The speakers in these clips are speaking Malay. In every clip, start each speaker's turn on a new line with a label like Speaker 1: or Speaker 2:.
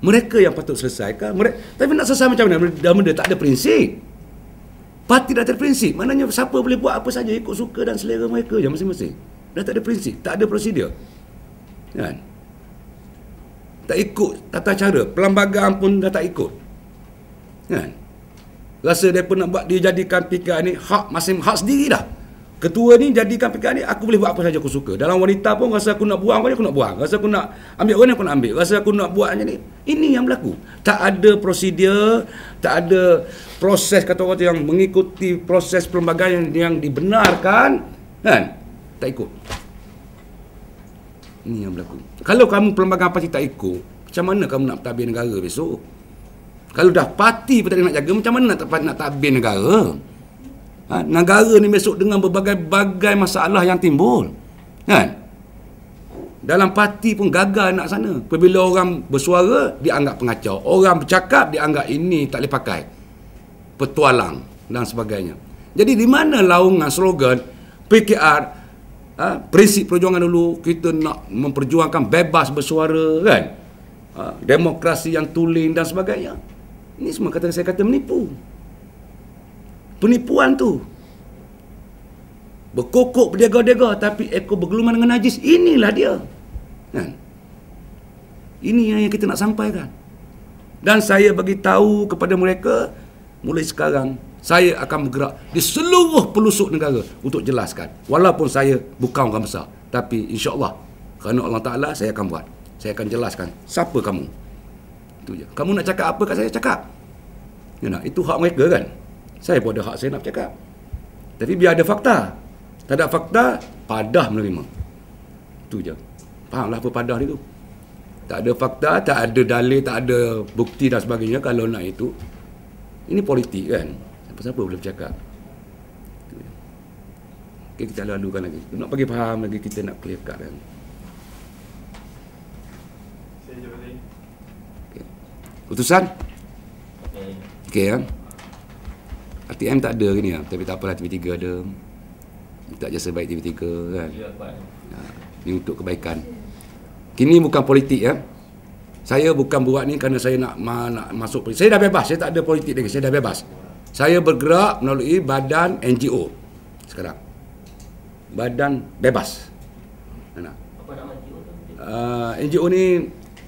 Speaker 1: Mereka yang patut selesaikan. Mereka, tapi nak selesai macam mana? Dalam benda tak ada prinsip. Parti dah ada prinsip. Maknanya siapa boleh buat apa saja ikut suka dan selera mereka je masing-masing. Dah tak ada prinsip. Tak ada prosedur. Kan? Tak ikut tata cara. Perlembagaan pun dah tak ikut. Kan? Rasa mereka nak buat dia jadikan PKR ni hak masing hak sendiri dah ketua ni jadikan PKR ni aku boleh buat apa saja aku suka. Dalam wanita pun rasa aku nak buang aku nak buang. Rasa aku nak ambil orang aku nak ambil. Rasa aku nak buat macam ni. Ini yang berlaku. Tak ada prosedur tak ada proses kata orang yang mengikuti proses perlembagaan yang, yang dibenarkan kan? Tak ikut. Ini yang berlaku. Kalau kamu perlembagaan parti tak ikut macam mana kamu nak tabir negara besok? Kalau dah parti pun tak nak jaga macam mana nak, nak tabir negara ha, negara ni besok dengan berbagai-bagai masalah yang timbul. Kan? Dalam parti pun gagal nak sana. Apabila orang bersuara dianggap pengacau. Orang bercakap dianggap ini tak boleh pakai. Petualang dan sebagainya. Jadi di mana laungan slogan PKR ha, prinsip perjuangan dulu kita nak memperjuangkan bebas bersuara kan? Ha, demokrasi yang tulen dan sebagainya. Ini semua kata saya kata menipu penipuan tu. Berkokok berdegar-degar tapi ekor bergeluman dengan najis inilah dia. Kan? Ini yang kita nak sampaikan. Dan saya bagi tahu kepada mereka mulai sekarang saya akan bergerak di seluruh pelusuk negara untuk jelaskan. Walaupun saya bukan orang besar tapi insya-Allah kerana Allah Taala saya akan buat. Saya akan jelaskan siapa kamu. Itu je. Kamu nak cakap apa kat saya? Cakap. Ya nak? Itu hak mereka kan saya pun ada hak saya nak cakap. Tapi biar ada fakta. Tak ada fakta, padah menerima. Itu je. Fahamlah apa padah itu. Tak ada fakta, tak ada dalil, tak ada bukti dan sebagainya kalau nak itu. Ini politik kan. Siapa-siapa boleh bercakap. Okay, kita lalukan lagi. Nak bagi faham lagi, kita nak clear cut kan. Okay. Utusan? Okey. Okay, ya. RTM tak ada ke ni lah. Tapi tak apalah TV3 ada. Tak jasa baik TV3 kan. Ha, ni untuk kebaikan. Kini bukan politik ya. Saya bukan buat ni kerana saya nak ma, nak masuk politik. Saya dah bebas. Saya tak ada politik lagi. Saya dah bebas. Saya bergerak melalui badan NGO sekarang. Badan bebas. Apa nama NGO tu? Uh, NGO ni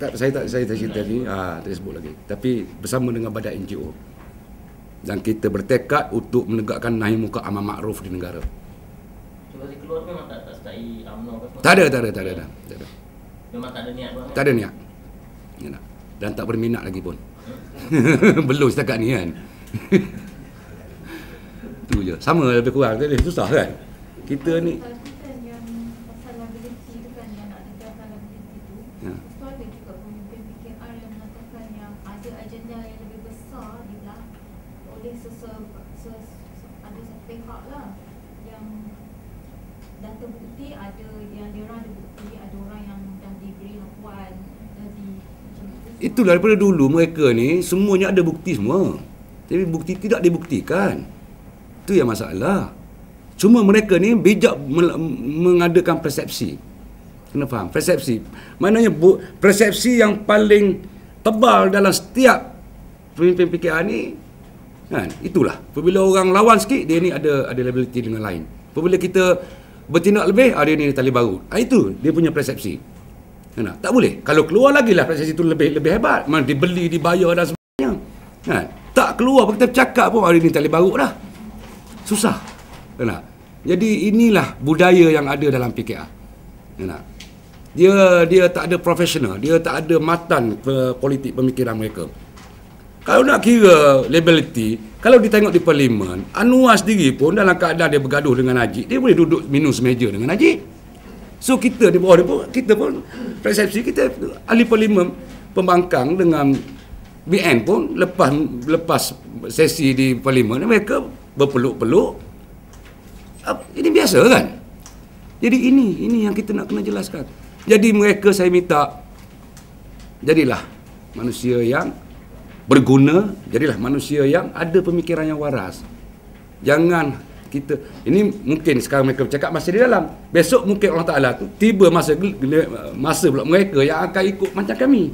Speaker 1: tak, saya tak saya tak cerita ni. Ah, tak sebut lagi. Tapi bersama dengan badan NGO dan kita bertekad untuk menegakkan nahi muka amal makruf di negara. Cuba si keluar memang tak tak setai UMNO ke? Tak ada, tak ada, tak ada, tak ada. Memang tak ada niat bang. Tak ada niat. Ya, dan tak berminat lagi pun. Hmm. Belum setakat ni kan. tu je. Sama lebih kurang. Tadi susah kan? Kita ni Itulah daripada dulu mereka ni semuanya ada bukti semua. Tapi bukti tidak dibuktikan. Itu yang masalah. Cuma mereka ni bijak mengadakan persepsi. Kena faham? Persepsi. Maknanya bu- persepsi yang paling tebal dalam setiap pemimpin PKR ni kan itulah apabila orang lawan sikit dia ni ada ada liability dengan lain apabila kita bertindak lebih ah, ni tali baru ah, itu dia punya persepsi Kan? Tak boleh. Kalau keluar lagi lah proses itu lebih lebih hebat. Mana dibeli, dibayar dan sebagainya. Kan? Tak keluar kita cakap pun hari ini tak boleh baru dah. Susah. Kan? Jadi inilah budaya yang ada dalam PKR. Kan? Dia dia tak ada profesional. Dia tak ada matan politik pemikiran mereka. Kalau nak kira liability, kalau ditengok di parlimen, Anwar sendiri pun dalam keadaan dia bergaduh dengan Najib, dia boleh duduk minum semeja dengan Najib. So kita di bawah dia pun, kita pun persepsi kita ahli parlimen pembangkang dengan BN pun lepas lepas sesi di parlimen mereka berpeluk-peluk. Ini biasa kan? Jadi ini ini yang kita nak kena jelaskan. Jadi mereka saya minta jadilah manusia yang berguna jadilah manusia yang ada pemikiran yang waras. Jangan kita ini mungkin sekarang mereka bercakap masih di dalam. Besok mungkin Allah Taala tu tiba masa masa pula mereka yang akan ikut macam kami